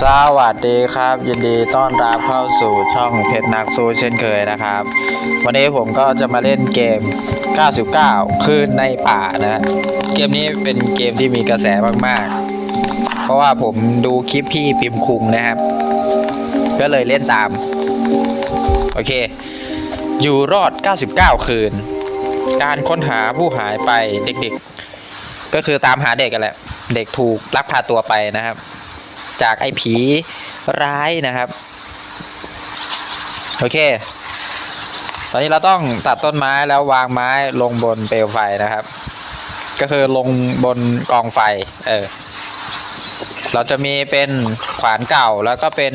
สวัสดีครับ ยินดีต้อนรับเข้าสู่ช่องเพชรนักสู้เช่นเคยนะครับ วันนี้ผมก็จะมาเล่นเกม 99 คืนในป่านะ เกมนี้เป็นเกมที่มีกระแสมากๆ เพราะว่าผมดูคลิปพี่ปิมคุงนะครับ ก็เลยเล่นตาม โอเค อยู่รอด 99 คืน การค้นหาผู้หายไปเด็กๆ ก็คือตามหาเด็กกันแหละ เด็กถูกลักพาตัวไปนะครับ จากไอ้ผีร้ายนะครับ โอเค ตอนนี้เราต้องตัดต้นไม้แล้ววางไม้ลงบนเปลวไฟนะครับ ก็คือลงบนกองไฟ เออ เราจะมีเป็นขวานเก่าแล้วก็เป็น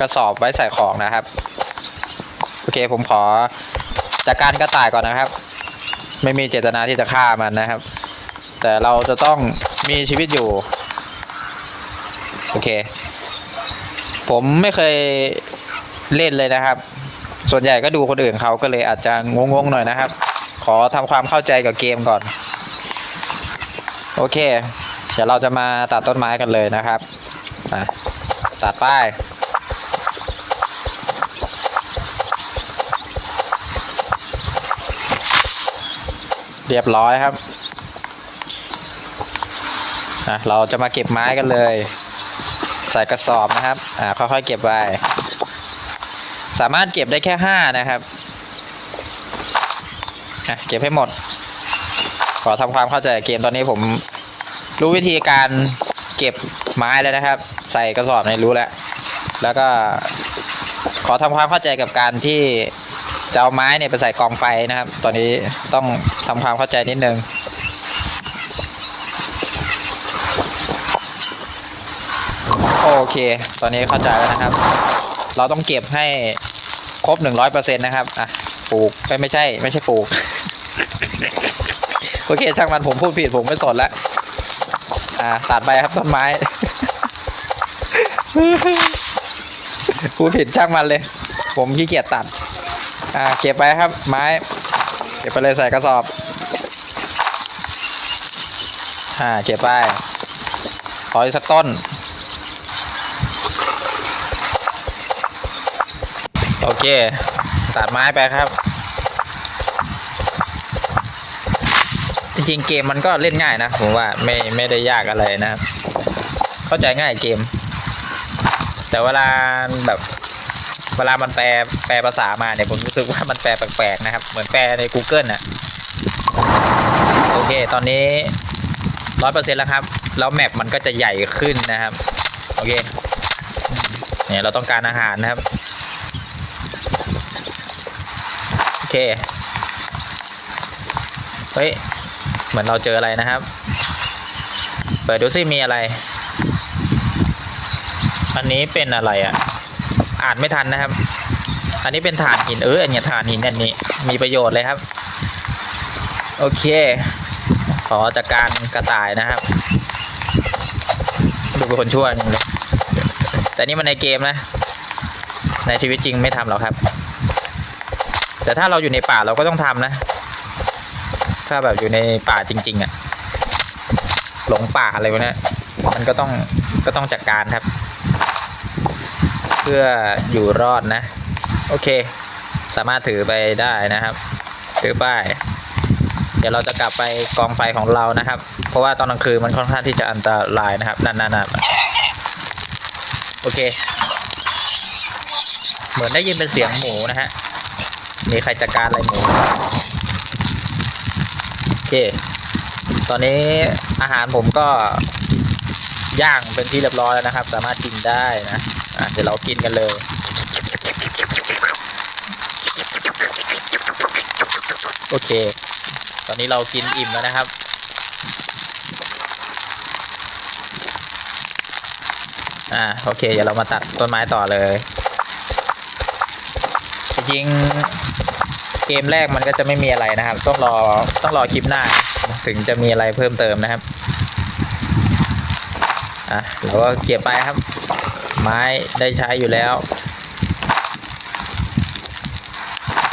กระสอบไว้ใส่ของนะครับ โอเคผมขอจัดการกระต่ายก่อนนะครับ ไม่มีเจตนาที่จะฆ่ามันนะครับ แต่เราจะต้องมีชีวิตอยู่ โอเค ผมไม่เคยเล่นเลยนะครับ ส่วนใหญ่ก็ดูคนอื่นเขาก็เลยอาจจะงงๆหน่อยนะครับ ขอทำความเข้าใจกับเกมก่อน โอเค เดี๋ยวเราจะมาตัดต้นไม้กันเลยนะครับอะตัดป้ายเรียบร้อยครับอะเราจะมาเก็บไม้กันเลย ใส่กระสอบนะครับ อ่าค่อยๆเก็บไปสามารถเก็บได้แค่ห้านะครับอะเก็บให้หมด ขอทำความเข้าใจเกมตอนนี้ผมรู้วิธีการเก็บไม้แล้วนะครับ ใส่กระสอบในยรู้แล้ว แล้วก็ขอทำความเข้าใจกับการที่จะเอาไม้เนี่ยไปใส่กองไฟนะครับ ตอนนี้ต้องทำความเข้าใจนิดนึง โอเค ตอนนี้เข้าใจแล้วนะครับ เราต้องเก็บให้ครบหนึ่งร้อยเปอร์เซ็นต์นะครับอะปลูกไม่ไม่ใช่ ไม่ใช่ปลูก โอเคช่างมันผมพูดผิดผมไม่สนละอ่าตัดไปครับต้นไม้พูดผิดช่างมันเลย ผมขี้เกียจตัด อ่า เก็บไปครับ ไม้ เก็บไปเลยใส่กระสอบ อ่า เก็บไปขออีกสักต้น โอเค ตัดไม้ไปครับ จริงๆเกมมันก็เล่นง่ายนะผมว่าไม่ไม่ได้ยากอะไรนะครับ เข้าใจง่ายเกม แต่เวลาแบบเวลามันแปลแปลภาษามาเนี่ยผมรู้สึกว่ามันแปลแปลกๆนะครับ เหมือนแปลใน Google น่ะโอเค ตอนนี้ร้อยเปอร์เซ็นต์แล้วครับ แล้วแมปมันก็จะใหญ่ขึ้นนะครับ โอเค เนี่ยเราต้องการอาหารนะครับ โอ เค เฮ้ย เหมือนเราเจออะไรนะครับ เปิดดูซิมีอะไร อันนี้เป็นอะไรอะ อ่านไม่ทันนะครับ อันนี้เป็นฐานหินเอออันนี้ฐานหินอันนี้ มีประโยชน์เลยครับ โอเค ขอจัดการกระต่ายนะครับ ดูเป็นคนชั่วนึงเลย แต่นี่มันในเกมนะ ในชีวิตจริงไม่ทำหรอกครับ แต่ถ้าเราอยู่ในป่าเราก็ต้องทำนะ ถ้าแบบอยู่ในป่าจริง ๆอะ่ะหลงป่าอะไรวะเนี่ยมันก็ต้องก็ต้องจัดการครับ เพื่ออยู่รอดนะ โอเค สามารถถือไปได้นะครับ ถือป้ายเดี๋ยวเราจะกลับไปกองไฟของเรานะครับ เพราะว่าตอนกลางคืนมันค่อนข้างที่จะอันตรายนะครับนั่นๆโอเค เหมือนได้ยินเป็นเสียงหมูนะฮะ มีใครจัดการอะไรหมูโอเค ตอนนี้อาหารผมก็ย่างเป็นที่เรียบร้อยแล้วนะครับ สามารถกินได้นะะเดี๋ยวเรากินกันเลยโอเค ตอนนี้เรากินอิ่มแล้วนะครับ อ่า โอเค เดี๋ยวเรามาตัดต้นไม้ต่อเลย ริง ๆ เกมแรกมันก็จะไม่มีอะไรนะครับ ต้องรอต้องรอคลิปหน้า ถึงจะมีอะไรเพิ่มเติมนะครับอะเราก็เก็บไปครับ ไม้ได้ใช้อยู่แล้ว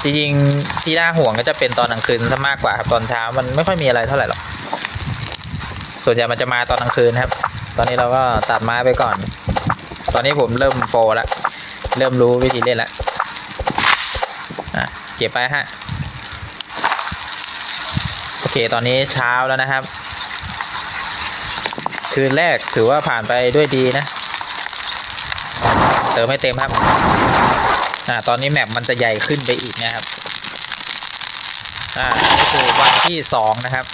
จริงๆที่น่าห่วงก็จะเป็นตอนกลางคืนซะมากกว่าครับตอนเช้ามันไม่ค่อยมีอะไรเท่าไหร่หรอกส่วนใหญ่มันจะมาตอนกลางคืนครับ ตอนนี้เราก็ตัดไม้ไปก่อน ตอนนี้ผมเริ่มโฟร์แล้ว เริ่มรู้วิธีเล่นแล้ว อะเก็บไปฮะโอเคตอนนี้เช้าแล้วนะครับ คืนแรกถือว่าผ่านไปด้วยดีนะ เติมให้เต็มครับอ่าตอนนี้แมปมันจะใหญ่ขึ้นไปอีกนะครับอ่านี่คือวันที่สองนะครับ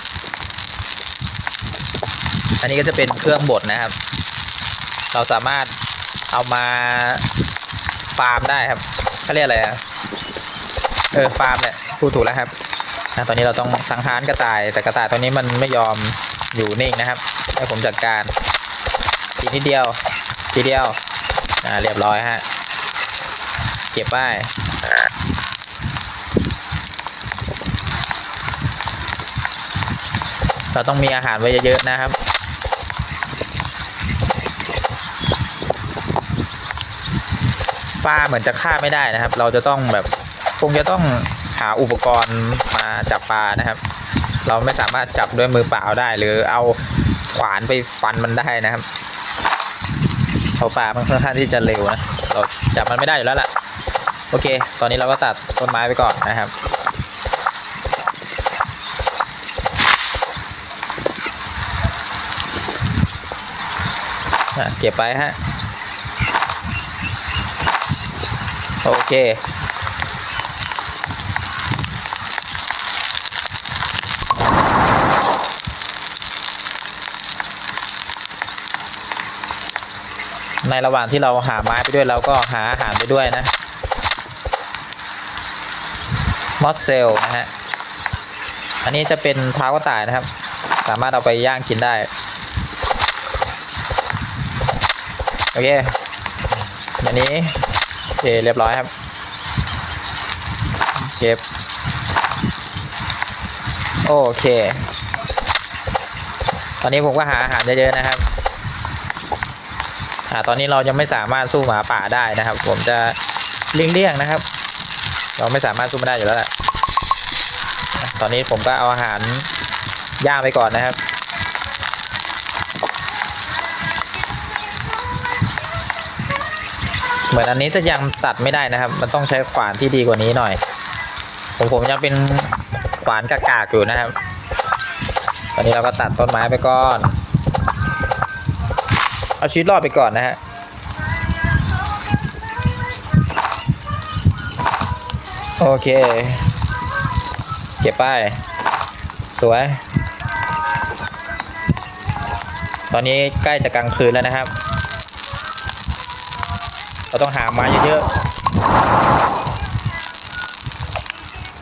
อันนี้ก็จะเป็นเครื่องบดนะครับ เราสามารถเอามาฟาร์มได้ครับเขาเรียกอะไรอะ เออฟาร์มแหละพูดถูกแล้วครับอะตอนนี้เราต้องสังหารกระต่าย แต่กระต่ายตัวนี้มันไม่ยอมอยู่นิ่งนะครับ ให้ผมจัดการทีนิดเดียว ทีเดียวอ่าเรียบร้อยฮะเก็บป้ายเราต้องมีอาหารไว้เยอะๆนะครับปลาเหมือนจะฆ่าไม่ได้นะครับ เราจะต้องแบบ คงจะต้องหาอุปกรณ์มาจับปลานะครับ เราไม่สามารถจับด้วยมือเปล่าได้ หรือเอาขวานไปฟันมันได้นะครับเพราะปลามันค่อนข้างที่จะเร็วนะเราจับมันไม่ได้อยู่แล้วล่ะโอเค ตอนนี้เราก็ตัดต้นไม้ไปก่อนนะครับเก็บไปฮะ โอเค ในระหว่างที่เราหาไม้ไปด้วยเราก็หาอาหารไปด้วยนะมอสเซลนะฮะอันนี้จะเป็นเท้ากระต่ายนะครับ สามารถเอาไปย่างกินได้ โอเคอันนี้โอเคเรียบร้อยครับ เก็บ โอเค ตอนนี้ผมก็หาอาหารเยอะๆนะครับ อ่าตอนนี้เรายังไม่สามารถสู้หมาป่าได้นะครับ ผมจะเลี่ยงๆนะครับ เราไม่สามารถสู้มันได้อยู่แล้วแหละตอนนี้ผมก็เอาอาหารย่างไปก่อนนะครับเหมือนอันนี้จะยังตัดไม่ได้นะครับ มันต้องใช้ขวานที่ดีกว่านี้หน่อย ผมผมยังเป็นขวานกากๆอยู่นะครับ ตอนนี้เราก็ตัดต้นไม้ไปก่อน เอาชีวิตรอดไปก่อนนะฮะโอเค เก็บป้ายสวย ตอนนี้ใกล้จะกลางคืนแล้วนะครับ เราต้องหาไม้เยอะ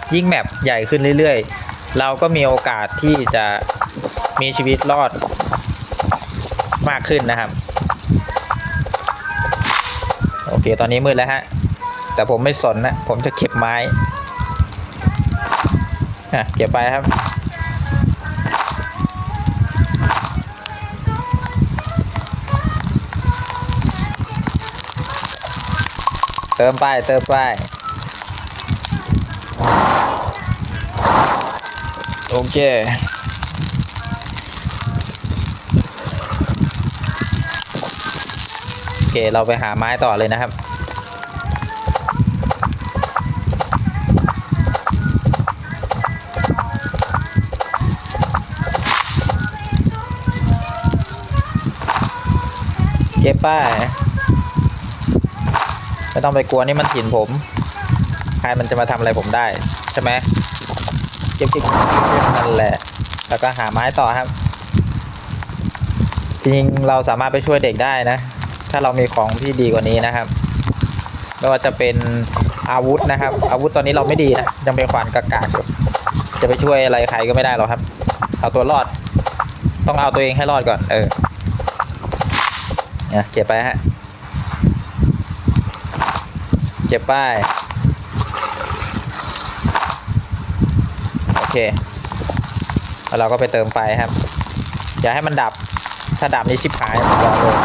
ๆ ยิ่งแมปใหญ่ขึ้นเรื่อยๆ เราก็มีโอกาสที่จะมีชีวิตรอดมากขึ้นนะครับ เคตอนนี้มืดแล้วฮะ แต่ผมไม่สนนะ ผมจะเก็บไม้อะเก็บไปครับเติมไปเติมไป โอเค โอ เคเราไปหาไม้ต่อเลยนะครับ เก็บป้ายไม่ต้องไปกลัวนี่มันถิ่นผมใครมันจะมาทำอะไรผมได้ ใช่ไหมเก็บเก็บนั่นแหละ แล้วก็หาไม้ต่อครับจริงๆเราสามารถไปช่วยเด็กได้นะ ถ้าเรามีของที่ดีกว่านี้นะครับไม่ว่าจะเป็นอาวุธนะครับ อาวุธตอนนี้เราไม่ดีนะยังเป็นขวานกากาจะไปช่วยอะไรใครก็ไม่ได้หรอกครับ เอาตัวรอด ต้องเอาตัวเองให้รอดก่อน เออเนี่ยเก็บไปฮะเก็บไปโอเคแล้วเราก็ไปเติมไฟครับ อย่าให้มันดับ ถ้าดับนี่ชิบหายผมบอกเลย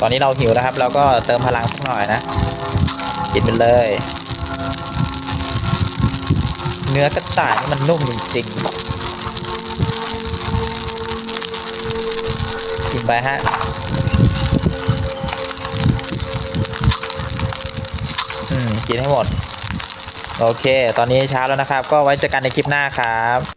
ตอนนี้เราหิวนะครับ เราก็เติมพลังสักหน่อยนะกินไปเลย เนื้อกระต่ายนี่มันนุ่มจริงๆกินไปฮะอืมกินให้หมด โอเค ตอนนี้เช้าแล้วนะครับ ก็ไว้เจอกันในคลิปหน้าครับ